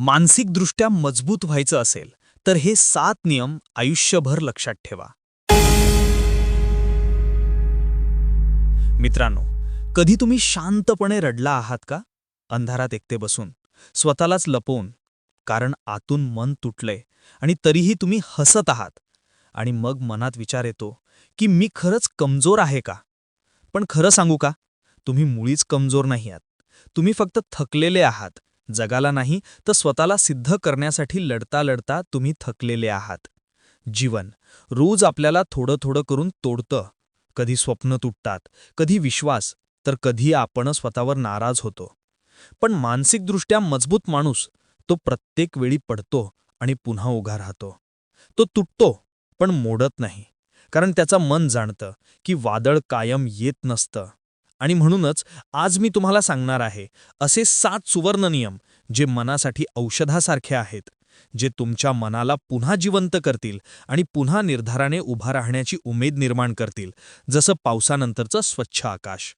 मानसिकदृष्ट्या मजबूत व्हायचं असेल तर हे सात नियम आयुष्यभर लक्षात ठेवा. मित्रांनो कधी तुम्ही शांतपणे रडला आहात का? अंधारात एकटे बसून स्वतःलाच लपवून कारण आतून मन तुटलंय आणि तरीही तुम्ही हसत आहात. आणि मग मनात विचार येतो की मी खरंच कमजोर आहे का? पण खरं सांगू का? तुम्ही मुळीच कमजोर नाही आहात. तुम्ही फक्त थकलेले आहात. जगाला नाही तर स्वतःला सिद्ध करण्यासाठी लढता लढता तुम्ही थकलेले आहात. जीवन. रोज आपल्याला थोडं थोडं करून तोडतं. कधी स्वप्न तुटतात कधी विश्वास तर कधी आपण स्वतःवर नाराज होतो. पण मानसिकदृष्ट्या मजबूत माणूस तो प्रत्येक वेळी पडतो आणि पुन्हा उभा राहतो. तो तुटतो पण मोडत नाही. कारण त्याचं मन जाणतं की वादळ कायम येत नसतं. आणि म्हणूनच आज मी तुम्हाला सांगणार आहे असे सात सुवर्ण नियम जे मनासाठी औषधासारखे आहेत जे तुमच्या मनाला पुन्हा जिवंत करतील आणि पुन्हा निर्धाराने उभा राहण्याची उमेद निर्माण करतील जसं पावसानंतरचं स्वच्छ आकाश.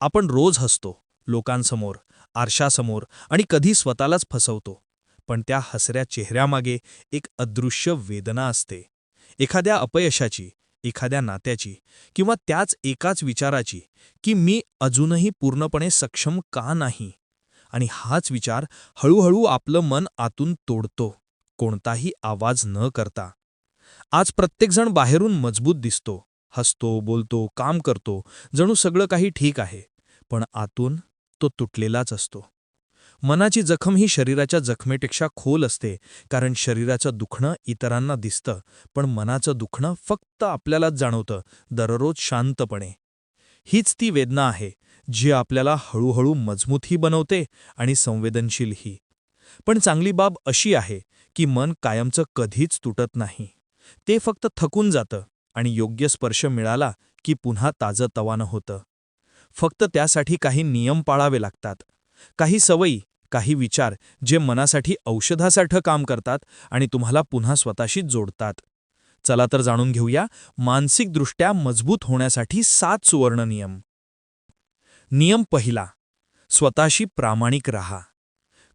आपण रोज हसतो लोकांसमोर आरशासमोर आणि कधी स्वतःलाच फसवतो पण त्या हसऱ्या चेहऱ्यामागे एक अदृश्य वेदना असते. एखाद्या अपयशाची एखाद्या नात्याची किंवा त्याच एकाच विचाराची की मी अजूनही पूर्णपणे सक्षम का नाही? आणि हाच विचार हळूहळू आपलं मन आतून तोडतो कोणताही आवाज न करता. आज प्रत्येकजण बाहेरून मजबूत दिसतो हसतो बोलतो काम करतो जणू सगळं काही ठीक आहे पण आतून तो तुटलेलाच असतो. मनाची जखम ही शरीराच्या जखमेपेक्षा खोल असते कारण शरीराचं दुखणं इतरांना दिसतं पण मनाचं दुखणं फक्त आपल्यालाच जाणवतं दररोज शांतपणे. हीच ती वेदना आहे जी आपल्याला हळूहळू मजबूतही बनवते आणि संवेदनशीलही पण चांगली बाब अशी आहे की मन कायमचं कधीच तुटत नाही. ते फक्त थकून जातं आणि योग्य स्पर्श मिळाला की पुन्हा ताजं तवानं होतं. फक्त त्यासाठी काही नियम पाळावे लागतात. काही सवयी काही विचार जे मनासाठी औषधासारखं काम करतात आणि तुम्हाला पुन्हा स्वतःशी जोडतात. चला तर जाणून घेऊया मानसिकदृष्ट्या मजबूत होण्यासाठी सात सुवर्ण नियम. नियम पहिला स्वतःशी प्रामाणिक राहा.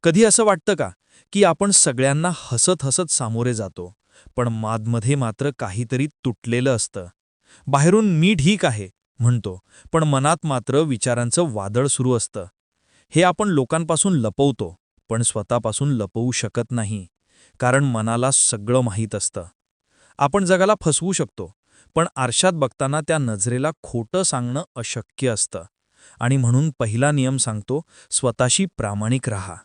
कधी असं वाटतं का की आपण सगळ्यांना हसत हसत सामोरे जातो पण मादमध्ये मात्र काहीतरी तुटलेलं असतं. बाहेरून मी ठीक आहे म्हणतो पण मनात मात्र विचारांचं वादळ सुरू असतं. हे आपण लोकांपासून लपवतो पण स्वतःपासून लपवू शकत नाही कारण मनाला सगळं माहीत असतं. आपण जगाला फसवू शकतो पण आरशात बघताना त्या नजरेला खोटं सांगणं अशक्य असतं. आणि म्हणून पहिला नियम सांगतो स्वतःशी प्रामाणिक राहा.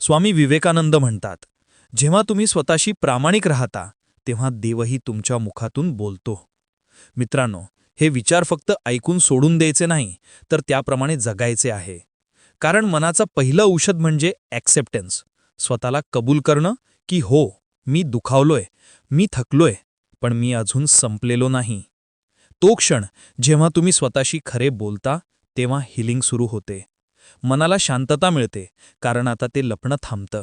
स्वामी विवेकानंद म्हणतात जेव्हा तुम्ही स्वतःशी प्रामाणिक राहता तेव्हा देवही तुमच्या मुखातून बोलतो. मित्रांनो हे विचार फक्त ऐकून सोडून द्यायचे नाही तर त्याप्रमाणे जगायचे आहे. कारण मनाचं पहिलं औषध म्हणजे ॲक्सेप्टन्स स्वतःला कबूल करणं की हो मी दुखावलोय मी थकलोय पण मी अजून संपलेलो नाही. तो क्षण जेव्हा तुम्ही स्वतःशी खरे बोलता तेव्हा हिलिंग सुरू होते. मनाला शांतता मिळते कारण आता ते लपणं थांबतं.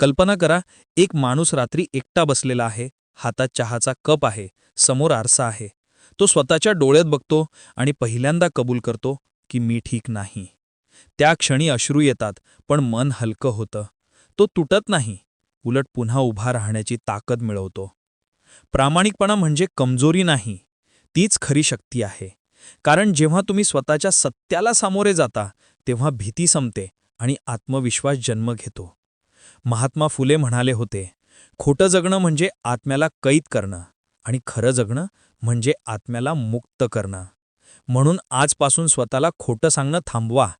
कल्पना करा एक माणूस रात्री एकटा बसलेला आहे हातात चहाचा कप आहे समोर आरसा आहे. तो स्वतःच्या डोळ्यात बघतो आणि पहिल्यांदा कबूल करतो की मी ठीक नाही. त्या क्षणी अश्रू येतात पण मन हलकं होतं. तो तुटत नाही. उलट पुन्हा उभा राहण्याची ताकद मिळवतो. प्रामाणिकपणा म्हणजे कमजोरी नाही. तीच खरी शक्ती आहे. कारण जेव्हा तुम्ही स्वतःच्या सत्याला सामोरे जाता तेव्हा भीती संपते आणि आत्मविश्वास जन्म घेतो. महात्मा फुले म्हणाले होते खोटं जगणं म्हणजे आत्म्याला कैद करणं आणि खरं जगणं म्हणजे आत्म्याला मुक्त करणं. म्हणून आजपासून स्वतःला खोटं सांगणं थांबवा.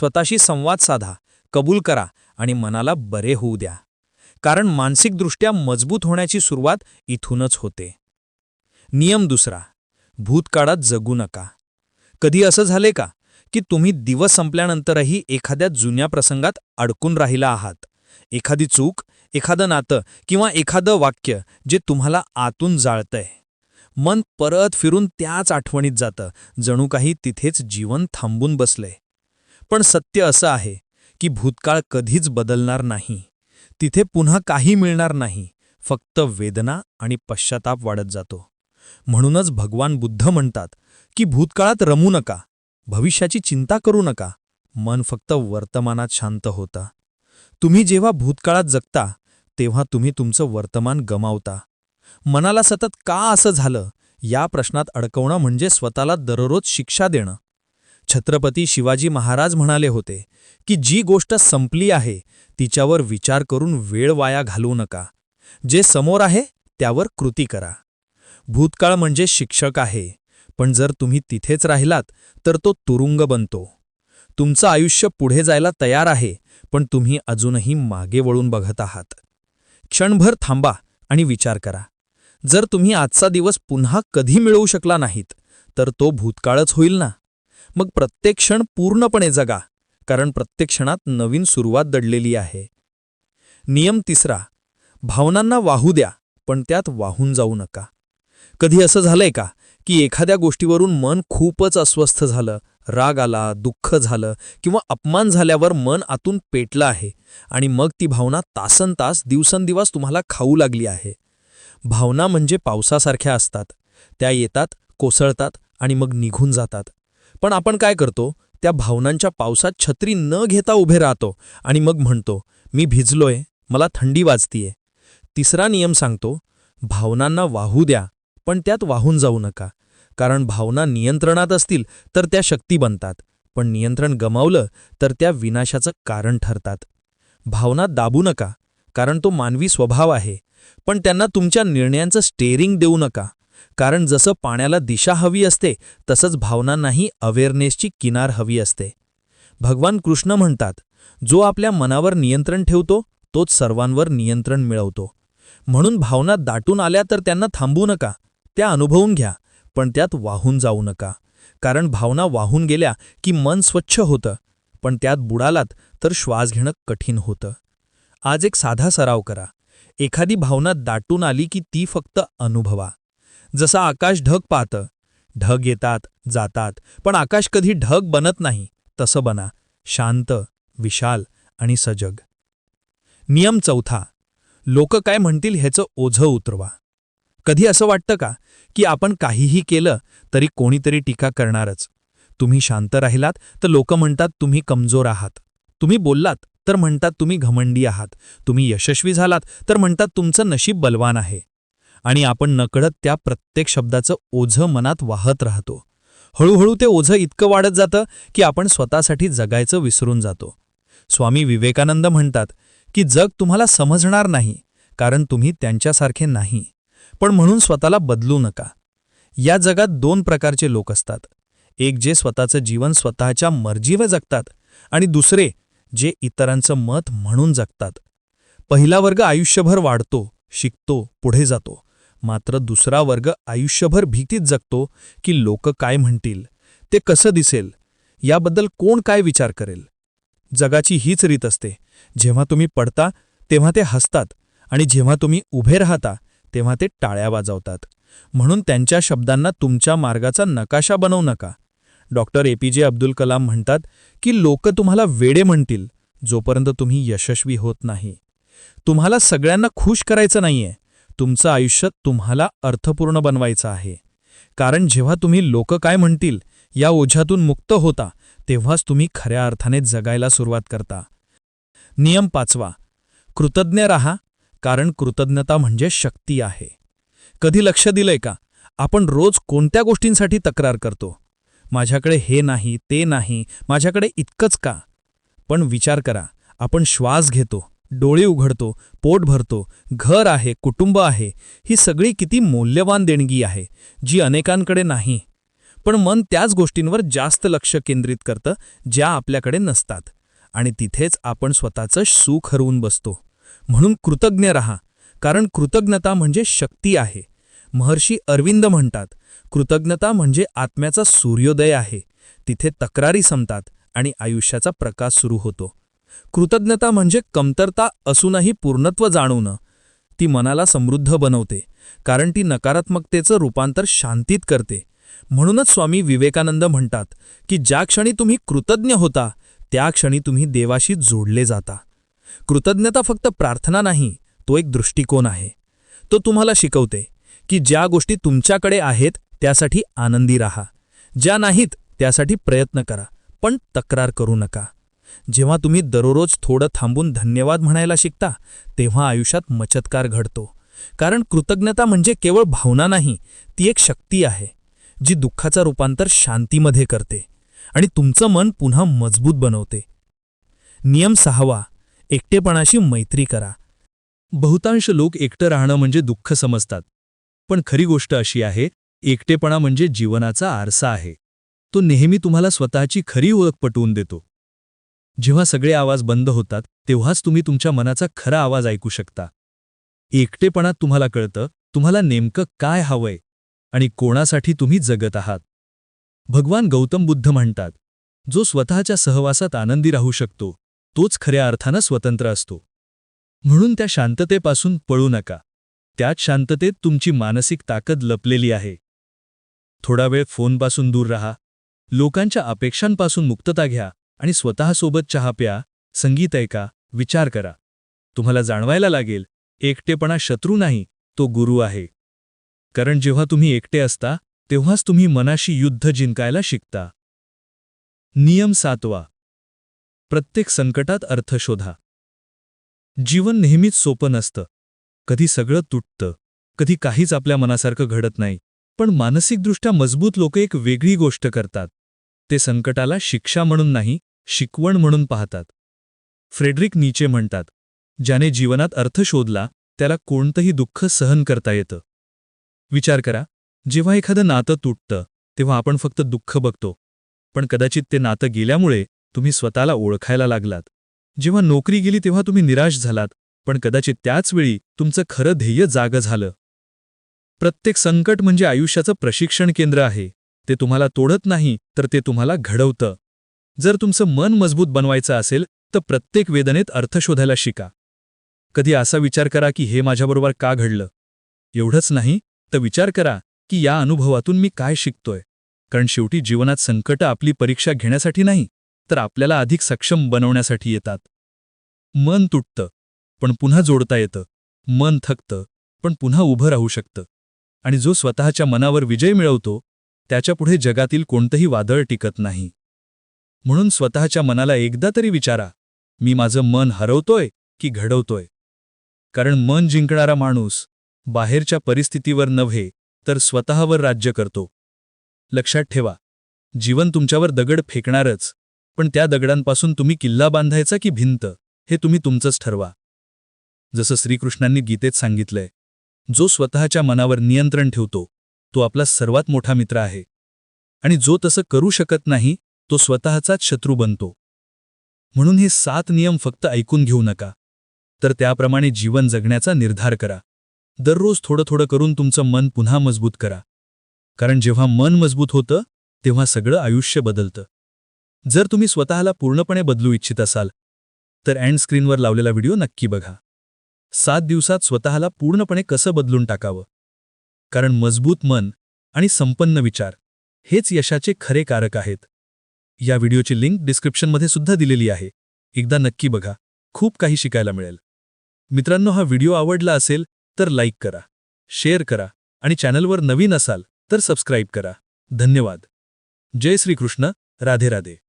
स्वतःशी संवाद साधा कबूल करा आणि मनाला बरे होऊ द्या. कारण मानसिकदृष्ट्या मजबूत होण्याची सुरुवात इथूनच होते. नियम दुसरा भूतकाळात जगू नका. कधी असं झाले का की तुम्ही दिवस संपल्यानंतरही एखाद्या जुन्या प्रसंगात अडकून राहिला आहात? एखादी चूक एखादं नातं किंवा एखादं वाक्य जे तुम्हाला आतून जाळतंय. मन परत फिरून त्याच आठवणीत जातं जणू काही तिथेच जीवन थांबून बसलंय. पण सत्य असं आहे की भूतकाळ कधीच बदलणार नाही. तिथे पुन्हा काही मिळणार नाही. फक्त वेदना आणि पश्चाताप वाढत जातो. म्हणूनच भगवान बुद्ध म्हणतात की भूतकाळात रमू नका. भविष्याची चिंता करू नका. मन फक्त वर्तमानात शांत होता. तुम्ही जेव्हा भूतकाळात जगता तेव्हा तुम्ही तुमचं वर्तमान गमावता. मनाला सतत का असं झालं? या प्रश्नात अडकवणं म्हणजे स्वतःला दररोज शिक्षा देणं. छत्रपती शिवाजी महाराज म्हणाले होते की जी गोष्ट संपली आहे तिच्यावर विचार करून वेळ वाया घालवू नका. जे समोर आहे त्यावर कृती करा. भूतकाळ म्हणजे शिक्षक आहे पण जर तुम्ही तिथेच राहिलात तर तो तुरुंग बनतो. तुमचं आयुष्य पुढे जायला तयार आहे पण तुम्ही अजूनही मागे वळून बघत आहात. क्षणभर थांबा आणि विचार करा. जर तुम्ही आजचा दिवस पुन्हा कधी मिळवू शकला नाहीत तर तो भूतकाळच होईल ना? मग प्रत्येक क्षण पूर्णपणे जगा कारण प्रत्येक क्षणात नवीन सुरुवात दडलेली आहे. नियम तिसरा भावनांना वाहू द्या पण त्यात वाहून जाऊ नका. कधी असं झालंय का की एखाद्या गोष्टीवरून मन खूपच अस्वस्थ झालं राग आला दुःख झालं किंवा अपमान झाल्यावर मन आतून पेटलं आहे आणि मग ती भावना तासन तास दिवसेंदिवस तुम्हाला खाऊ लागली आहे. भावना म्हणजे पावसासारख्या असतात. त्या येतात कोसळतात आणि मग निघून जातात. पण आपण काय करतो त्या भावनांच्या पावसात छत्री न घेता उभे राहतो आणि मग म्हणतो मी भिजलोय मला थंडी वाजतीये. तिसरा नियम सांगतो भावनांना वाहू द्या पण त्यात वाहून जाऊ नका. कारण भावना नियंत्रणात असतील तर त्या शक्ती बनतात. पण नियंत्रण गमावलं तर त्या विनाशाचं कारण ठरतात. भावना दाबू नका कारण तो मानवी स्वभाव आहे. पण त्यांना तुमच्या निर्णयांचं स्टेरिंग देऊ नका. कारण जसं पाण्याला दिशा हवी असते तसंच भावनांनाही अवेअरनेसची किनार हवी असते. भगवान कृष्ण म्हणतात जो आपल्या मनावर नियंत्रण ठेवतो तोच सर्वांवर नियंत्रण मिळवतो. म्हणून भावना दाटून आल्या तर त्यांना थांबू नका त्या अनुभवून घ्या पण त्यात वाहून जाऊ नका. कारण भावना वाहून गेल्या की मन स्वच्छ होतं पण त्यात बुडालात तर श्वास घेणं कठीण होतं. आज एक साधा सराव करा. एखादी भावना दाटून आली की ती फक्त अनुभवा. जसं आकाश ढग पाहतं. ढग येतात जातात पण आकाश कधी ढग बनत नाही. तसं बना. शांत विशाल आणि सजग. नियम चौथा. लोक काय म्हणतील ह्याचं ओझं उतरवा. कधी असं वाटतं का की आपण काहीही केलं तरी कोणीतरी टीका करणारच. तुम्ही शांत राहिलात तर लोक म्हणतात तुम्ही कमजोर आहात. तुम्ही बोललात तर म्हणतात तुम्ही घमंडी आहात. तुम्ही यशस्वी झालात तर म्हणतात तुमचं नशीब बलवान आहे. आणि आपण नकळत त्या प्रत्येक शब्दाचं ओझं मनात वाहत राहतो. हळूहळू ते ओझं इतकं वाढत जातं की आपण स्वतःसाठी जगायचं विसरून जातो. स्वामी विवेकानंद म्हणतात की जग तुम्हाला समजणार नाही कारण तुम्ही त्यांच्यासारखे नाही. पण म्हणून स्वतःला बदलू नका. या जगात दोन प्रकारचे लोक असतात. एक जे स्वतःचं जीवन स्वतःच्या मर्जीवर जगतात आणि दुसरे जे इतरांचं मत म्हणून जगतात. पहिला वर्ग आयुष्यभर वाढतो शिकतो पुढे जातो. मात्र दुसरा वर्ग आयुष्यभर भीतीत जगतो की लोक काय म्हणतील ते कसं दिसेल याबद्दल कोण काय विचार करेल? जगाची हीच रीत असते. जेव्हा तुम्ही पडता तेव्हा ते हसतात आणि जेव्हा तुम्ही उभे राहता तेव्हा ते टाळ्या वाजवतात. म्हणून त्यांच्या शब्दांना तुमच्या मार्गाचा नकाशा बनवू नका. डॉक्टर ए पी जे अब्दुल कलाम म्हणतात की लोक तुम्हाला वेडे म्हणतील जोपर्यंत तुम्ही यशस्वी होत नाही. तुम्हाला सगळ्यांना खुश करायचं नाहीये. तुमचं आयुष्य तुम्हाला अर्थपूर्ण बनवायचं आहे. कारण जेव्हा तुम्ही लोक काय म्हणतील या ओझ्यातून मुक्त होता तेव्हाच तुम्ही खऱ्या अर्थाने जगायला सुरुवात करता. नियम पाचवा. कृतज्ञ राहा कारण कृतज्ञता म्हणजे शक्ती आहे. कधी लक्ष दिलंय का? आपण रोज कोणत्या गोष्टींसाठी तक्रार करतो? माझ्याकडे हे नाही ते नाही माझ्याकडे इतकंच का? पण विचार करा आपण श्वास घेतो. डोळे उघडतो पोट भरतो घर आहे कुटुंब आहे ही सगळी किती मौल्यवान देणगी आहे जी अनेकांकडे नाही. पण मन त्याच गोष्टींवर जास्त लक्ष केंद्रित करतं ज्या आपल्याकडे नसतात. आणि तिथेच आपण स्वतःचं सुख हरवून बसतो. म्हणून कृतज्ञ रहा कारण कृतज्ञता म्हणजे शक्ती आहे. महर्षी अरविंद म्हणतात कृतज्ञता म्हणजे आत्म्याचा सूर्योदय आहे. तिथे तक्रारी संपतात आणि आयुष्याचा प्रकाश सुरू होतो. कृतज्ञता म्हणजे कमतरता असूनही पूर्णत्व जाणवणं ती मनाला समृद्ध बनवते कारण ती नकारात्मकतेचं रूपांतर शांतीत करते. म्हणूनच स्वामी विवेकानंद म्हणतात की ज्या क्षणी तुम्ही कृतज्ञ होता त्या क्षणी तुम्ही देवाशी जोडले जाता. कृतज्ञता फक्त प्रार्थना नाही तो एक दृष्टिकोन आहे. तो तुम्हाला शिकवते की ज्या गोष्टी तुमच्याकडे आहेत त्यासाठी आनंदी राहा. ज्या नाहीत त्यासाठी प्रयत्न करा पण तक्रार करू नका. जेव्हा तुम्ही दररोज थोडं थांबून धन्यवाद म्हणायला शिकता तेव्हा आयुष्यात मचतकार घडतो. कारण कृतज्ञता म्हणजे केवळ भावना नाही ती एक शक्ती आहे जी दुःखाचं रूपांतर शांतीमध्ये करते आणि तुमचं मन पुन्हा मजबूत बनवते. नियम सहावा एकटेपणाशी मैत्री करा. बहुतांश लोक एकटं राहणं म्हणजे दुःख समजतात. पण खरी गोष्ट अशी आहे एकटेपणा म्हणजे जीवनाचा आरसा आहे. तो नेहमी तुम्हाला स्वतःची खरी ओळख पटवून देतो. जेव्हा सगळे आवाज बंद होतात तेव्हाच तुम्ही तुमच्या मनाचा खरा आवाज ऐकू शकता. एकटेपणात तुम्हाला कळतं तुम्हाला नेमकं काय हवंय आणि कोणासाठी तुम्ही जगत आहात. भगवान गौतम बुद्ध म्हणतात जो स्वतःच्या सहवासात आनंदी राहू शकतो तोच खऱ्या अर्थानं स्वतंत्र असतो. म्हणून त्या शांततेपासून पळू नका. त्याच शांततेत तुमची मानसिक ताकद लपलेली आहे. थोडा वेळ फोनपासून दूर रहा. लोकांच्या अपेक्षांपासून मुक्तता घ्या. आणि स्वतःसोबत चहा प्या संगीत ऐका विचार करा. तुम्हाला जाणवायला लागेल एकटेपणा शत्रू नाही तो गुरु आहे. कारण जेव्हा तुम्ही एकटे असता तेव्हाच तुम्ही मनाशी युद्ध जिंकायला शिकता. नियम सातवा. प्रत्येक संकटात अर्थ शोधा. जीवन नेहमीच सोपं नसतं. कधी सगळं तुटतं. कधी काहीच आपल्या मनासारखं घडत नाही. पण मानसिकदृष्ट्या मजबूत लोक एक वेगळी गोष्ट करतात. ते संकटाला शिक्षा म्हणून नाही शिकवण म्हणून पाहतात. फ्रेडरिक नीचे म्हणतात ज्याने जीवनात अर्थ शोधला त्याला कोणतंही दुःख सहन करता येतं. विचार करा जेव्हा एखादं नातं तुटतं तेव्हा आपण फक्त दुःख बघतो. पण कदाचित ते नातं गेल्यामुळे तुम्ही स्वतःला ओळखायला लागलात. जेव्हा नोकरी गेली तेव्हा तुम्ही निराश झालात पण कदाचित त्याच वेळी तुमचं खरं ध्येय जागं झालं. प्रत्येक संकट म्हणजे आयुष्याचं प्रशिक्षण केंद्र आहे. ते तुम्हाला तोडत नाही तर ते तुम्हाला घडवतं. जर तुमचं मन मजबूत बनवायचं असेल तर प्रत्येक वेदनेत अर्थ शोधायला शिका. कधी असा विचार करा की हे माझ्याबरोबर का घडलं? एवढंच नाही तर विचार करा की या अनुभवातून मी काय शिकतोय. कारण शेवटी जीवनात संकटं आपली परीक्षा घेण्यासाठी नाही तर आपल्याला अधिक सक्षम बनवण्यासाठी येतात. मन तुटतं पण पुन्हा जोडता येतं. मन थकतं पण पुन्हा उभं राहू शकतं. आणि जो स्वतःच्या मनावर विजय मिळवतो त्याच्यापुढे जगातील कोणतंही वादळ टिकत नाही. म्हणून स्वतःच्या मनाला एकदा तरी विचारा मी माझं मन हरवतोय की घडवतोय? कारण मन जिंकणारा माणूस बाहेरच्या परिस्थितीवर नव्हे तर स्वतःवर राज्य करतो. लक्षात ठेवा जीवन तुमच्यावर दगड फेकणारच पण त्या दगडांपासून तुम्ही किल्ला बांधायचा की भिंत हे तुम्ही तुमचंच ठरवा. जसं श्रीकृष्णांनी गीतेत सांगितलंय जो स्वतःच्या मनावर नियंत्रण ठेवतो तो आपला सर्वात मोठा मित्र आहे. आणि जो तसं करू शकत नाही तो स्वतःचाच शत्रू बनतो. म्हणून हे सात नियम फक्त ऐकून घेऊ नका. तर त्याप्रमाणे जीवन जगण्याचा निर्धार करा. दररोज थोडं थोडं करून तुमचं मन पुन्हा मजबूत करा. कारण जेव्हा मन मजबूत होतं तेव्हा सगळं आयुष्य बदलतं. जर तुम्ही स्वतःला पूर्णपणे बदलू इच्छित असाल तर अँड स्क्रीनवर लावलेला व्हिडिओ नक्की बघा. सात दिवसात स्वतःला पूर्णपणे कसं बदलून टाकावं? कारण मजबूत मन आणि संपन्न विचार हेच यशाचे खरे कारक आहेत. या व्हिडिओची लिंक डिस्क्रिप्शनमध्ये सुद्धा दिलेली आहे. एकदा नक्की बघा. खूप काही शिकायला मिळेल. मित्रांनो हा व्हिडिओ आवडला असेल तर लाईक करा शेअर करा आणि चॅनलवर नवीन असाल तर सबस्क्राईब करा. धन्यवाद. जय श्रीकृष्ण. राधे राधे.